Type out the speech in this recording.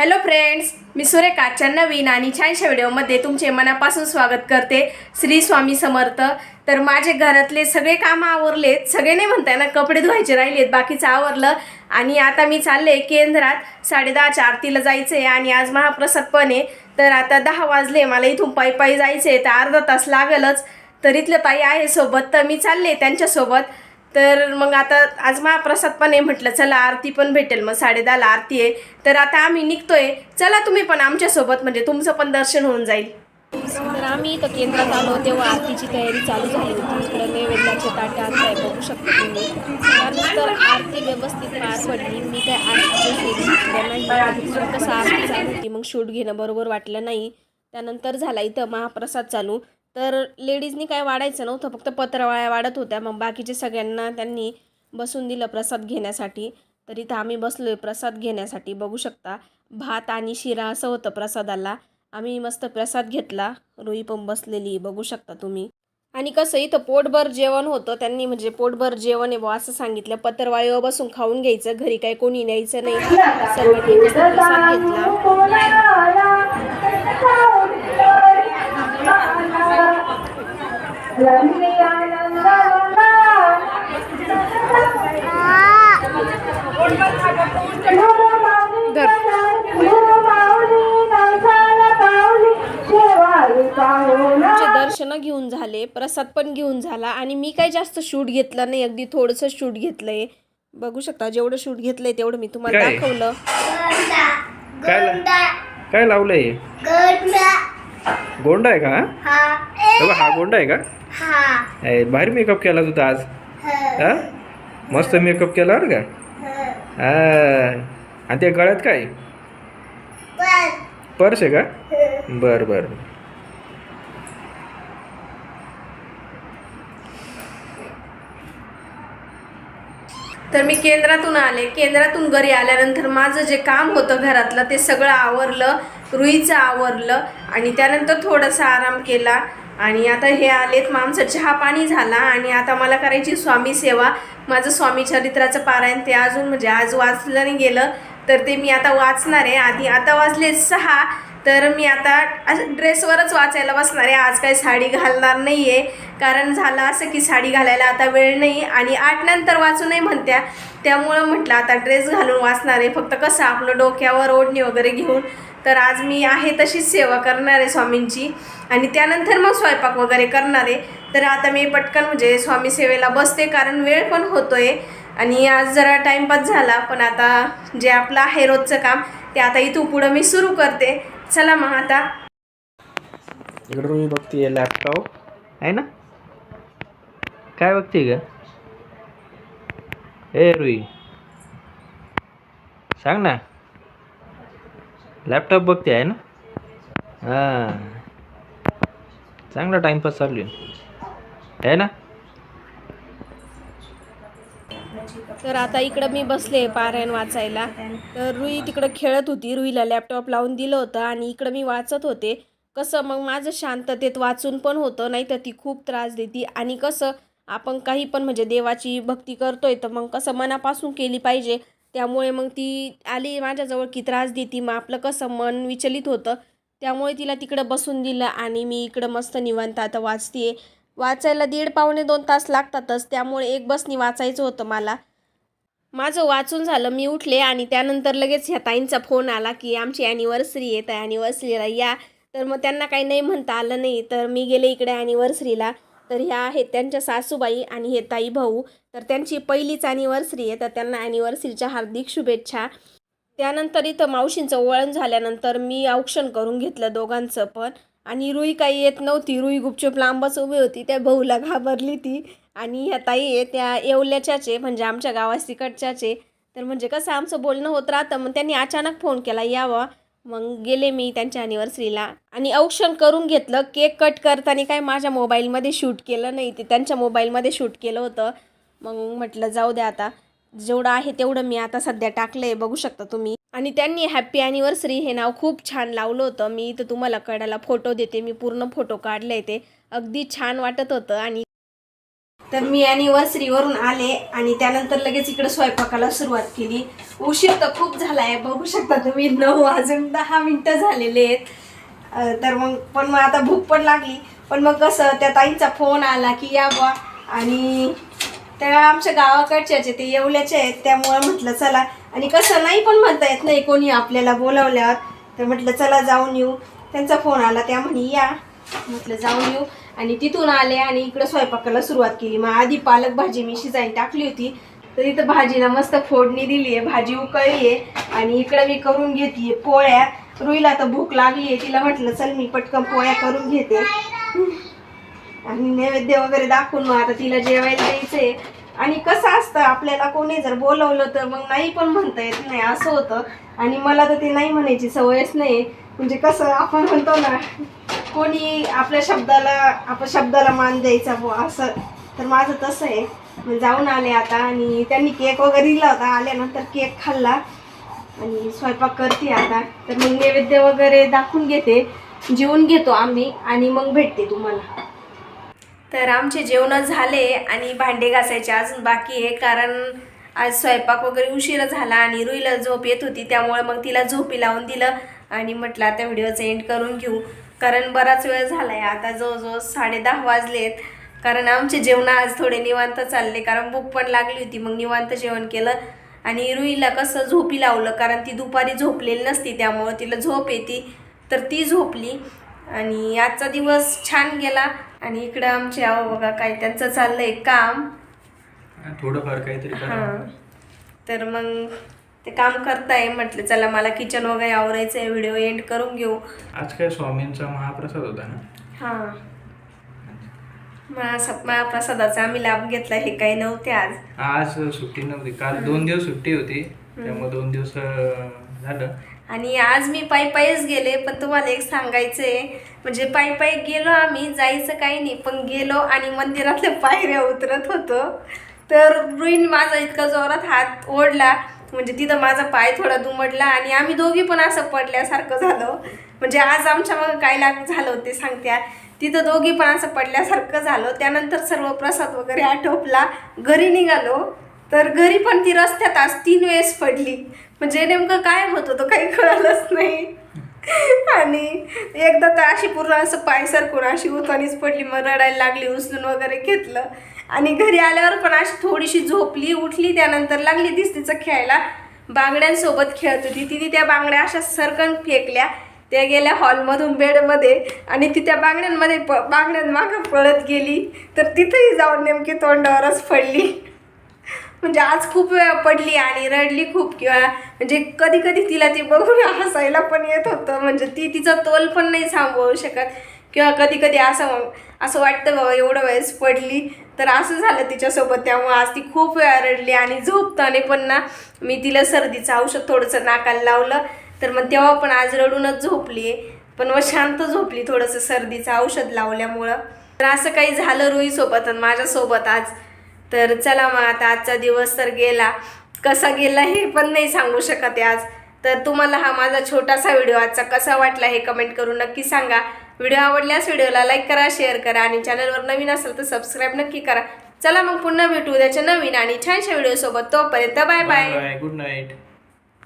Hello friends मी सुरेखाच्या नवीन आणि छानशा व्हिडिओमध्ये तुमचे मनापासून स्वागत करते. श्री स्वामी समर्थ. तर माझे घरातले सगळे कामं आवरलेत. सगळे नाही म्हणताय ना कपडे धुवायचे राहिलेत बाकीचं आवरलं. आणि आता मी चालले केंद्रात. साडेदहाच्या आरतीला जायचं आहे आणि आज महाप्रसाद पण आहे. तर आता दहा वाजले मला इथून पायी पायी जायचं आहे तर अर्धा तास लागलच. तर इथलं ताई आहे सोबत. तर मी चालले त्यांच्यासोबत. तर मग आता आज महाप्रसाद पण आहे म्हटलं चला आरती पण भेटेल मग साडेदहाला आरती आहे. तर आता आम्ही निघतोय. चला तुम्ही पण आमच्यासोबत म्हणजे तुमचं पण दर्शन होऊन जाईल. तर आम्ही इथं केंद्रात आलो तेव्हा आरतीची तयारी चालू झाली होती. इकडे नैवेद्याचे ताटे आणताय बघू शकतो तुम्ही. त्यानंतर आरती व्यवस्थित पार पडली. मी काय आरतीची शूट घेतलं. नाही कसं आरती चालू होती मग शूट घेणं बरोबर वाटलं नाही. त्यानंतर झाला इथं महाप्रसाद चालू. तर लेडीजनी काय वाढायचं नव्हतं फक्त पत्रवाळ्या वाढत होत्या. मग बाकीचे सगळ्यांना त्यांनी बसून दिलं प्रसाद घेण्यासाठी. तर इथं आम्ही बसलो आहे प्रसाद घेण्यासाठी. बघू शकता भात आणि शिरा असं होतं प्रसादाला. आम्ही मस्त प्रसाद घेतला. रुई पण बसलेली बघू शकता तुम्ही. आणि कसं इथं पोटभर जेवण होतं. त्यांनी म्हणजे पोटभर जेवण आहे बुवा असं सांगितलं. पत्रवाळीवर बसून खाऊन घ्यायचं. घरी काही कोणी न्यायचं नाही. सर्वांनी प्रसाद घेतला. दर्शन घेऊन झाले प्रसाद पण घेऊन झाला आणि मी काही जास्त शूट घेतलं नाही अगदी थोडंसं शूट घेतलंय. बघू शकता जेवढं शूट घेतलंय तेवढं मी तुम्हाला काय? दाखवलं. काय ला- काय लावलंय? गोंडा आहे का? हा? हे बघ, हा गोंडा आहे का? ए, भारी मेकअप केला तुझा आज? हा. मस्त मेकअप केला बरं का? हा. आणि त्या गळ्यात काय? पर्स आहे का? बर बर. तर मी केंद्रातून आले. केंद्रातून घरी आल्यानंतर माझं जे काम होतं घरातलं ते सगळं आवरलं. रुईचं आवरलं आणि त्यानंतर थोडासा आराम केला. आणि आता हे आलेत मग आमचं चहा पाणी झाला आणि आता मला करायची स्वामी सेवा. माझं स्वामी चरित्राचं पारायण ते अजून म्हणजे आज वाचलं नाही गेलं तर ते मी आता वाचणार आहे. आधी आता वाचले सहा तर मी आता असं ड्रेसवरच वाचायला बसणार आहे. आज काही साडी घालणार नाही आहे कारण झालं असं की साडी घालायला आता वेळ नाही आणि आठ नंतर वाचू नाही म्हणत्या. त्यामुळं म्हटलं आता ड्रेस घालून वाचणार आहे. फक्त कसं आपलं डोक्यावर ओढणी वगैरे घेऊन. तर आज मी आहे तशीच सेवा करणार आहे स्वामींची. आणि त्यानंतर मग स्वयंपाक वगैरे करणार आहे. तर आता मी पटकन म्हणजे स्वामी सेवेला बसते कारण वेळ पण होतो आहे आणि आज जरा टाईमपास झाला पण आता जे आपलं आहे रोजचं काम ते आता इथून पुढं मी सुरू करते. चला मग आता. इकडं रुई बघते लॅपटॉप आहे ना? काय बघते ग? ए रुई. सांग ना. लॅपटॉप बघते आहे ना? हां. चांगला टाईमपास चालू आहे ना? तर आता इकडं मी बसले पारायण वाचायला. तर रुई तिकडं खेळत होती. रुईला लॅपटॉप लावून दिलं होतं आणि इकडं मी वाचत होते. कसं मग माझं शांततेत वाचून पण होतं नाही तर ती खूप त्रास देते. आणि कसं आपण काही पण म्हणजे देवाची भक्ती करतोय तर मग कसं मनापासून केली पाहिजे. त्यामुळे मग ती आली माझ्याजवळ की त्रास देते. मग आपलं कसं मन विचलित होतं. त्यामुळे तिला तिकडं बसून दिलं आणि मी इकडं मस्त निवांत आता वाचते वाचायला दीड पावणे दोन तास लागतातच. त्यामुळे एक बसनी वाचायचं होतं मला. माझं वाचून झालं मी उठले आणि त्यानंतर लगेच ह्या ताईंचा फोन आला की आमची ॲनिव्हर्सरी आहे तर ॲनिव्हर्सरीला या. तर मग त्यांना काही नाही म्हणता आलं नाही. तर मी गेले इकडे ॲनिव्हर्सरीला तर ह्या आहेत त्यांच्या सासूबाई आणि हे ताई भाऊ. तर त्यांची पहिलीच ॲनिव्हर्सरी आहे तर त्यांना ॲनिव्हर्सरीच्या हार्दिक शुभेच्छा. त्यानंतर इथं मावशींचं वळण झाल्यानंतर मी औक्षण करून घेतलं दोघांचं पण. आणि रुई काही येत नव्हती. रुई गुपचूप लांबच उभी होती. त्या भाऊला घाबरली ती. आणि ह्या ताई आहे त्या येवल्याच्याचे म्हणजे आमच्या गावात तिकडच्याचे तर म्हणजे कसं आमचं बोलणं होत राहतं मग त्यांनी अचानक फोन केला यावं. मग गेले मी त्यांच्या ॲनिव्हर्सरीला आणि औक्षण करून घेतलं केक कट करताना काय माझ्या मोबाईलमध्ये शूट केलं नाही ते त्यांच्या मोबाईलमध्ये शूट केलं होतं. मग म्हटलं जाऊ द्या आता. जेवढं आहे तेवढं मी आता सध्या टाकलं आहे बघू शकता तुम्ही. आणि त्यांनी हॅप्पी ॲनिव्हर्सरी हे नाव खूप छान लावलं होतं. मी इथं तुम्हाला कळायला फोटो देते. मी पूर्ण फोटो काढले ते. अगदी छान वाटत होतं आणि तर मी अॅनिव्हर्सरीवरून आले आणि त्यानंतर लगेच इकडे स्वयंपाकाला सुरुवात केली. उशीर तर खूप झाला आहे बघू शकता तुम्ही नऊ वाजून दहा मिनटं झालेले आहेत. तर मग पण मग आता भूक पण लागली. पण मग कसं त्या ताईंचा फोन आला की या बा आणि त्या आमच्या गावाकडच्याच ते येवल्याचे आहेत त्यामुळं म्हटलं चला. आणि कसं नाही पण म्हणता येत नाही कोणी आपल्याला बोलावल्यावर. तर म्हटलं चला जाऊन येऊ. त्यांचा फोन आला त्या म्हणे या. म्हटलं जाऊन येऊ. आणि तिथून आले आणि इकडं स्वयंपाकाला सुरुवात केली. मग आधी पालक भाजी मी शिजायला टाकली होती. तर इथं भाजीला मस्त फोडणी दिली आहे भाजी उकळली आहे आणि इकडं मी करून घेते पोळ्या. रुईला तर भूक लागली आहे तिला म्हटलं चल मी पटकन पोळ्या करून घेते. आणि नैवेद्य वगैरे दाखवून मग आता तिला जेवायला द्यायचंय. आणि कसं असतं आपल्याला कोणी जर बोलवलं तर मग नाही पण म्हणता येत नाही असं होतं. आणि मला तर ते नाही म्हणायची सवयच नाही म्हणजे कसं आपण म्हणतो ना कोणी आपल्या शब्दाला आपल्या शब्दाला मान द्यायचा बुवा असं. तर माझं तसं आहे. जाऊन आले आता आणि त्यांनी केक वगैरे दिला होता. आल्यानंतर केक खाल्ला आणि स्वयंपाक करते आता. तर मग नैवेद्य वगैरे दाखवून घेते. जेवून घेतो आम्ही आणि मग भेटते तुम्हाला. तर आमचे जेवणं झाले आणि भांडे घासायचे अजून बाकी आहे. कारण आज स्वयंपाक वगैरे उशिरा झाला आणि रुईला झोप येत होती. त्यामुळे मग तिला झोपी लावून दिलं आणि म्हटलं आता व्हिडिओचं एंड करून घेऊ. कारण बराच वेळ झाला आहे आता जवळजवळ साडे दहा वाजलेत. कारण आमचे जेवण आज थोडे निवांत चालले. कारण भूक पण लागली होती. मग निवांत जेवण केलं. आणि रुईला कसं झोपी लावलं. कारण ती दुपारी झोपलेली नसती. त्यामुळं तिला झोप येते. तर ती झोपली. आणि आजचा दिवस छान गेला. आणि इकडं आमचे आहो बघा काय त्यांचं चाललंय काम. थोडंफार काहीतरी हां. तर मग ते काम करताय म्हटलं चला मला किचन वगैरे आवरायचं आहे व्हिडिओ एंड करून घेऊ. आज काय स्वामींचा महाप्रसाद होता ना? हां. महाप्रसादाचा आम्ही लाभ घेतला हे काही नव्हते आज. आज सुट्टी नव्हती. काल दोन दिवस सुट्टी होती त्यामुळे दोन दिवस अं, झालं. आणि आज मी पायी पायीच गेले पण तुम्हाला एक सांगायचंय म्हणजे पायी पायी गेलो आम्ही जायचं काही नाही पण गेलो आणि मंदिरातल्या पायऱ्या उतरत होतो. तर रुईन माझा इतका जोरात हात ओढला. म्हणजे तिथं माझा पाय थोडा दुमडला आणि आम्ही दोघी पण असं पडल्यासारखं झालं. म्हणजे आज आमच्या मग काय लाग झालं ते सांगत्या. तिथं दोघी पण असं पडल्यासारखं झालं. त्यानंतर सर्व प्रसाद वगैरे आटोपला. घरी निघालो. तर घरी पण ती रस्त्यात आज तीन वेळेस पडली. म्हणजे नेमकं काय होत होतं काही कळलंच नाही. आणि एकदा तर अशी पूर्ण असं पाय सरकून अशी उतानीच पडली. मग रडायला लागली उचलून वगैरे घेतलं. आणि घरी आल्यावर पण अशी थोडीशी झोपली उठली त्यानंतर लागली दिस तिचं खेळायला. बांगड्यांसोबत खेळत होती. तिने त्या बांगड्या अशा सरकन फेकल्या. त्या गेल्या हॉलमधून बेडमध्ये. आणि ती त्या बांगड्यांमध्ये प बांगड्यांमागं पळत गेली. तर तिथेही जाऊन नेमकी तोंडावरच पडली. म्हणजे आज खूप वेळा पडली आणि रडली खूप. किंवा म्हणजे कधी कधी तिला ती बघून हसायला पण येत होतं. म्हणजे ती तिचा तोल पण नाही सांभाळू शकत. किंवा कधी कधी असं असं वाटतं बाबा एवढं वेळेस पडली. तर असं झालं तिच्यासोबत. त्यामुळे आज ती खूप वेळा रडली आणि झोपताना पण ना मी तिला सर्दीचं औषध थोडंसं नाकाला लावलं. तर मग तेव्हा पण आज रडूनच झोपली पण मग शांत झोपली थोडंसं सर्दीचं औषध लावल्यामुळं. तर असं काही झालं रुईसोबत आणि माझ्यासोबत आज. तर चला मग आता आजचा दिवस तर गेला. कसा गेला हे पण नाही सांगू शकत आहे आज. तर तुम्हाला हा माझा छोटासा व्हिडिओ आजचा कसा वाटला हे कमेंट करून नक्की सांगा. व्हिडिओ आवडल्यास व्हिडिओला लाईक करा शेअर करा आणि चॅनलवर नवीन असेल तर सबस्क्राईब नक्की करा. चला मग पुन्हा भेटू उद्याच्या नवीन आणि छानशा व्हिडिओसोबत. तोपर्यंत bye bye. Bye good night